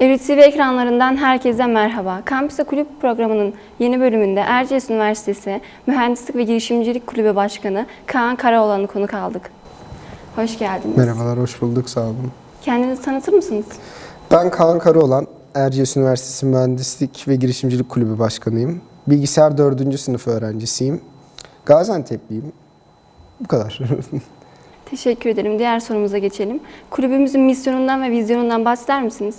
Erit TV ekranlarından herkese merhaba. Kampüste Kulüp programının yeni bölümünde Erciyes Üniversitesi Mühendislik ve Girişimcilik Kulübü Başkanı Kaan Karaoğlan'ı konuk aldık. Hoş geldiniz. Merhabalar, hoş bulduk, sağ olun. Kendinizi tanıtır mısınız? Ben Kaan Karaoğlan, Erciyes Üniversitesi Mühendislik ve Girişimcilik Kulübü Başkanıyım. Bilgisayar 4. sınıf öğrencisiyim. Gaziantep'liyim. Bu kadar. Teşekkür ederim. Diğer sorumuza geçelim. Kulübümüzün misyonundan ve vizyonundan bahseder misiniz?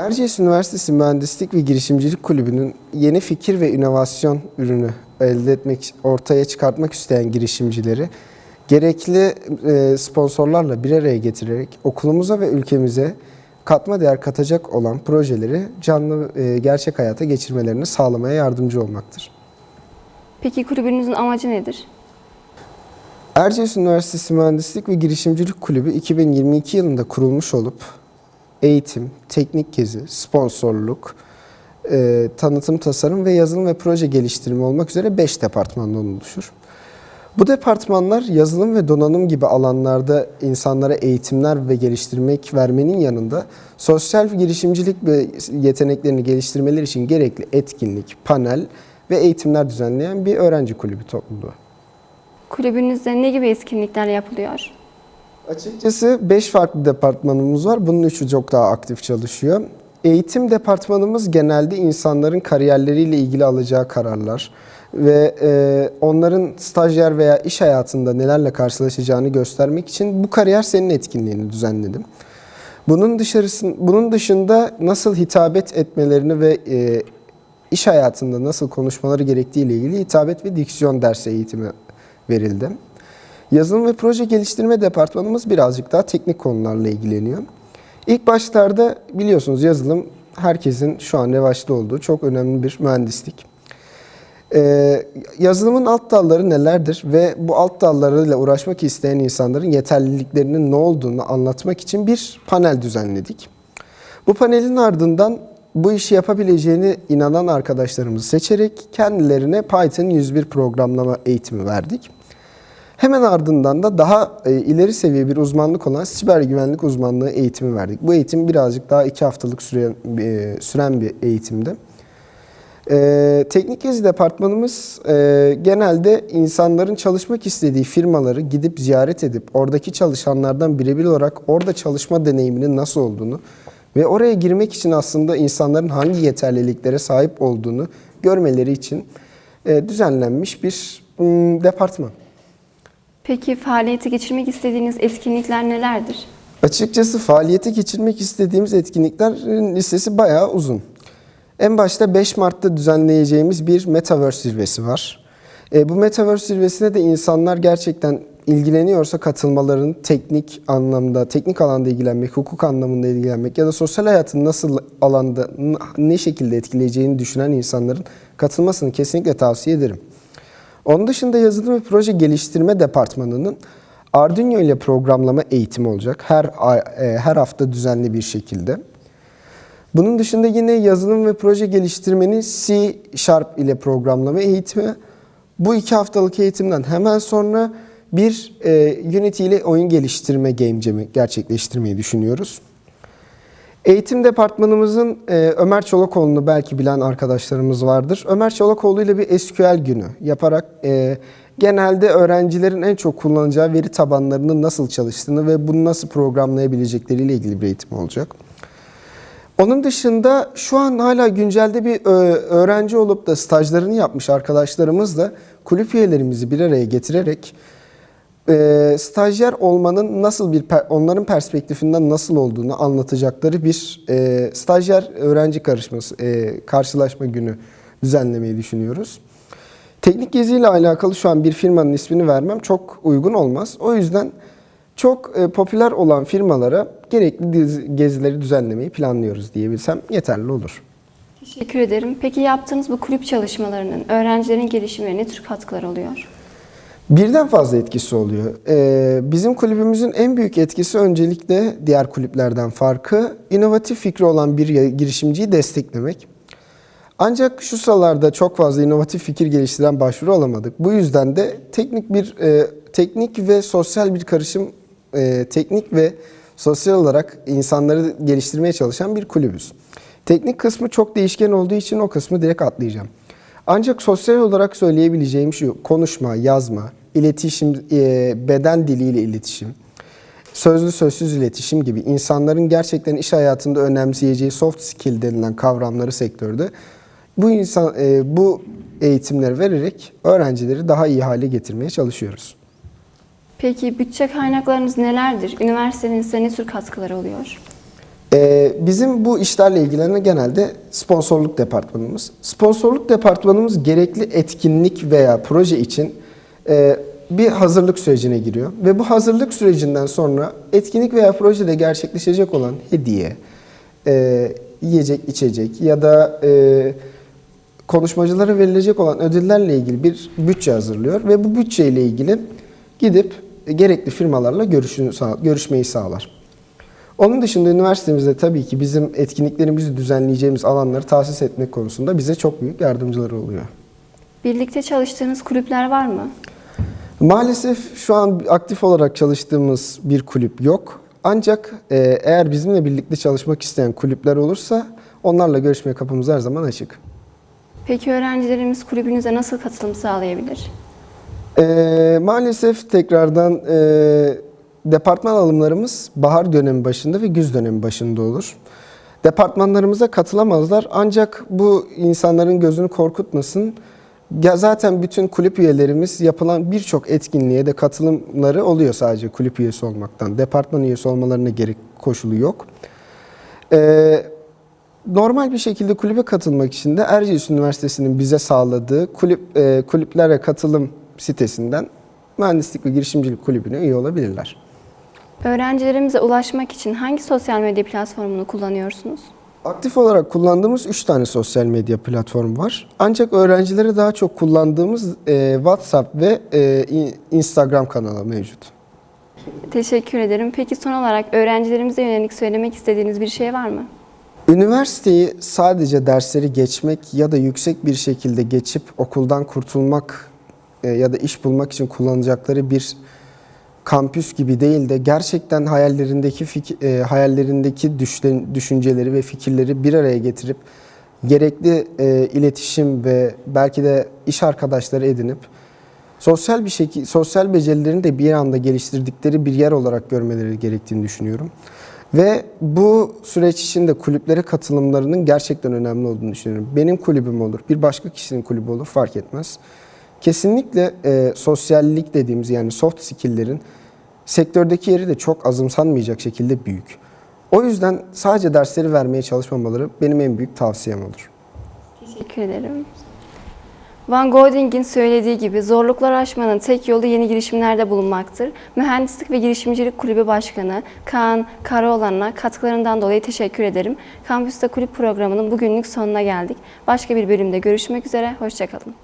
Erciyes Üniversitesi Mühendislik ve Girişimcilik Kulübü'nün yeni fikir ve inovasyon ürünü elde etmek, ortaya çıkartmak isteyen girişimcileri gerekli e, sponsorlarla bir araya getirerek okulumuza ve ülkemize katma değer katacak olan projeleri canlı e, gerçek hayata geçirmelerini sağlamaya yardımcı olmaktır. Peki kulübünüzün amacı nedir? Erciyes Üniversitesi Mühendislik ve Girişimcilik Kulübü 2022 yılında kurulmuş olup eğitim, teknik gezi, sponsorluk, e, tanıtım, tasarım ve yazılım ve proje geliştirme olmak üzere 5 departmandan oluşur. Bu departmanlar yazılım ve donanım gibi alanlarda insanlara eğitimler ve geliştirmek vermenin yanında sosyal girişimcilik ve yeteneklerini geliştirmeleri için gerekli etkinlik, panel ve eğitimler düzenleyen bir öğrenci kulübü topluluğu. Kulübünüzde ne gibi etkinlikler yapılıyor? Açıkçası 5 farklı departmanımız var. Bunun üçü çok daha aktif çalışıyor. Eğitim departmanımız genelde insanların kariyerleriyle ilgili alacağı kararlar ve e, onların stajyer veya iş hayatında nelerle karşılaşacağını göstermek için bu kariyer senin etkinliğini düzenledim. Bunun dışarısın, bunun dışında nasıl hitabet etmelerini ve e, iş hayatında nasıl konuşmaları gerektiği ile ilgili hitabet ve diksiyon dersi eğitimi verildi. Yazılım ve proje geliştirme departmanımız birazcık daha teknik konularla ilgileniyor. İlk başlarda biliyorsunuz yazılım herkesin şu an revaçta olduğu çok önemli bir mühendislik. Ee, yazılımın alt dalları nelerdir ve bu alt dallarıyla uğraşmak isteyen insanların yeterliliklerinin ne olduğunu anlatmak için bir panel düzenledik. Bu panelin ardından bu işi yapabileceğini inanan arkadaşlarımızı seçerek kendilerine Python 101 programlama eğitimi verdik. Hemen ardından da daha e, ileri seviye bir uzmanlık olan siber güvenlik uzmanlığı eğitimi verdik. Bu eğitim birazcık daha iki haftalık süren, e, süren bir eğitimdi. E, teknik gezi departmanımız genelde insanların çalışmak istediği firmaları gidip ziyaret edip oradaki çalışanlardan birebir olarak orada çalışma deneyiminin nasıl olduğunu ve oraya girmek için aslında insanların hangi yeterliliklere sahip olduğunu görmeleri için düzenlenmiş bir m, departman. Peki faaliyete geçirmek istediğiniz etkinlikler nelerdir? Açıkçası faaliyete geçirmek istediğimiz etkinliklerin listesi bayağı uzun. En başta 5 Mart'ta düzenleyeceğimiz bir Metaverse zirvesi var. E, bu Metaverse zirvesine de insanlar gerçekten ilgileniyorsa katılmaların teknik anlamda, teknik alanda ilgilenmek, hukuk anlamında ilgilenmek ya da sosyal hayatın nasıl alanda, ne şekilde etkileyeceğini düşünen insanların katılmasını kesinlikle tavsiye ederim. Onun dışında yazılım ve proje geliştirme departmanının Arduino ile programlama eğitimi olacak. Her e, her hafta düzenli bir şekilde. Bunun dışında yine yazılım ve proje geliştirmenin C Sharp ile programlama eğitimi. Bu iki haftalık eğitimden hemen sonra bir e, Unity ile oyun geliştirme game jam'i gerçekleştirmeyi düşünüyoruz. Eğitim departmanımızın e, Ömer Çolakoğlu'nu belki bilen arkadaşlarımız vardır. Ömer Çolakoğlu ile bir SQL günü yaparak e, genelde öğrencilerin en çok kullanacağı veri tabanlarının nasıl çalıştığını ve bunu nasıl programlayabilecekleriyle ilgili bir eğitim olacak. Onun dışında şu an hala güncelde bir ö- öğrenci olup da stajlarını yapmış arkadaşlarımız da kulüp üyelerimizi bir araya getirerek e, stajyer olmanın nasıl bir onların perspektifinden nasıl olduğunu anlatacakları bir e, stajyer öğrenci karışması e, karşılaşma günü düzenlemeyi düşünüyoruz. Teknik geziyle alakalı şu an bir firmanın ismini vermem çok uygun olmaz. O yüzden çok e, popüler olan firmalara gerekli gezileri düzenlemeyi planlıyoruz diyebilsem yeterli olur. Teşekkür ederim. Peki yaptığınız bu kulüp çalışmalarının öğrencilerin gelişimine ne tür katkılar oluyor? Birden fazla etkisi oluyor. Ee, bizim kulübümüzün en büyük etkisi öncelikle diğer kulüplerden farkı inovatif fikri olan bir girişimciyi desteklemek. Ancak şu sıralarda çok fazla inovatif fikir geliştiren başvuru alamadık. Bu yüzden de teknik bir e, teknik ve sosyal bir karışım e, teknik ve sosyal olarak insanları geliştirmeye çalışan bir kulübüz. Teknik kısmı çok değişken olduğu için o kısmı direkt atlayacağım. Ancak sosyal olarak söyleyebileceğim şu konuşma, yazma, iletişim, e, beden diliyle iletişim, sözlü sözsüz iletişim gibi insanların gerçekten iş hayatında önemseyeceği soft skill denilen kavramları sektörde bu insan e, bu eğitimleri vererek öğrencileri daha iyi hale getirmeye çalışıyoruz. Peki bütçe kaynaklarınız nelerdir? Üniversitenin size ne tür katkıları oluyor? Ee, bizim bu işlerle ilgilenen genelde sponsorluk departmanımız. Sponsorluk departmanımız gerekli etkinlik veya proje için bir hazırlık sürecine giriyor. Ve bu hazırlık sürecinden sonra etkinlik veya projede gerçekleşecek olan hediye, e, yiyecek, içecek ya da e, konuşmacılara verilecek olan ödüllerle ilgili bir bütçe hazırlıyor. Ve bu bütçeyle ilgili gidip gerekli firmalarla görüşmeyi sağlar. Onun dışında üniversitemizde tabii ki bizim etkinliklerimizi düzenleyeceğimiz alanları tahsis etmek konusunda bize çok büyük yardımcıları oluyor. Birlikte çalıştığınız kulüpler var mı? Maalesef şu an aktif olarak çalıştığımız bir kulüp yok. Ancak e, eğer bizimle birlikte çalışmak isteyen kulüpler olursa onlarla görüşmeye kapımız her zaman açık. Peki öğrencilerimiz kulübünüze nasıl katılım sağlayabilir? E, maalesef tekrardan e, departman alımlarımız bahar dönemi başında ve güz dönemi başında olur. Departmanlarımıza katılamazlar ancak bu insanların gözünü korkutmasın. Ya zaten bütün kulüp üyelerimiz yapılan birçok etkinliğe de katılımları oluyor sadece kulüp üyesi olmaktan. Departman üyesi olmalarına gerek koşulu yok. Ee, normal bir şekilde kulübe katılmak için de Erciyes Üniversitesi'nin bize sağladığı kulüp e, kulüplere katılım sitesinden Mühendislik ve Girişimcilik Kulübü'ne üye olabilirler. Öğrencilerimize ulaşmak için hangi sosyal medya platformunu kullanıyorsunuz? Aktif olarak kullandığımız 3 tane sosyal medya platformu var. Ancak öğrencilere daha çok kullandığımız e, WhatsApp ve e, in- Instagram kanalı mevcut. Teşekkür ederim. Peki son olarak öğrencilerimize yönelik söylemek istediğiniz bir şey var mı? Üniversiteyi sadece dersleri geçmek ya da yüksek bir şekilde geçip okuldan kurtulmak e, ya da iş bulmak için kullanacakları bir kampüs gibi değil de gerçekten hayallerindeki fik- e, hayallerindeki düşünceleri ve fikirleri bir araya getirip gerekli e, iletişim ve belki de iş arkadaşları edinip sosyal bir şekilde sosyal becerilerini de bir anda geliştirdikleri bir yer olarak görmeleri gerektiğini düşünüyorum. Ve bu süreç içinde kulüplere katılımlarının gerçekten önemli olduğunu düşünüyorum. Benim kulübüm olur, bir başka kişinin kulübü olur fark etmez. Kesinlikle e, sosyallik dediğimiz yani soft skill'lerin sektördeki yeri de çok azımsanmayacak şekilde büyük. O yüzden sadece dersleri vermeye çalışmamaları benim en büyük tavsiyem olur. Teşekkür ederim. Van Golding'in söylediği gibi zorluklar aşmanın tek yolu yeni girişimlerde bulunmaktır. Mühendislik ve Girişimcilik Kulübü Başkanı Kaan Karaoğlan'a katkılarından dolayı teşekkür ederim. Kampüste Kulüp programının bugünlük sonuna geldik. Başka bir bölümde görüşmek üzere, hoşçakalın.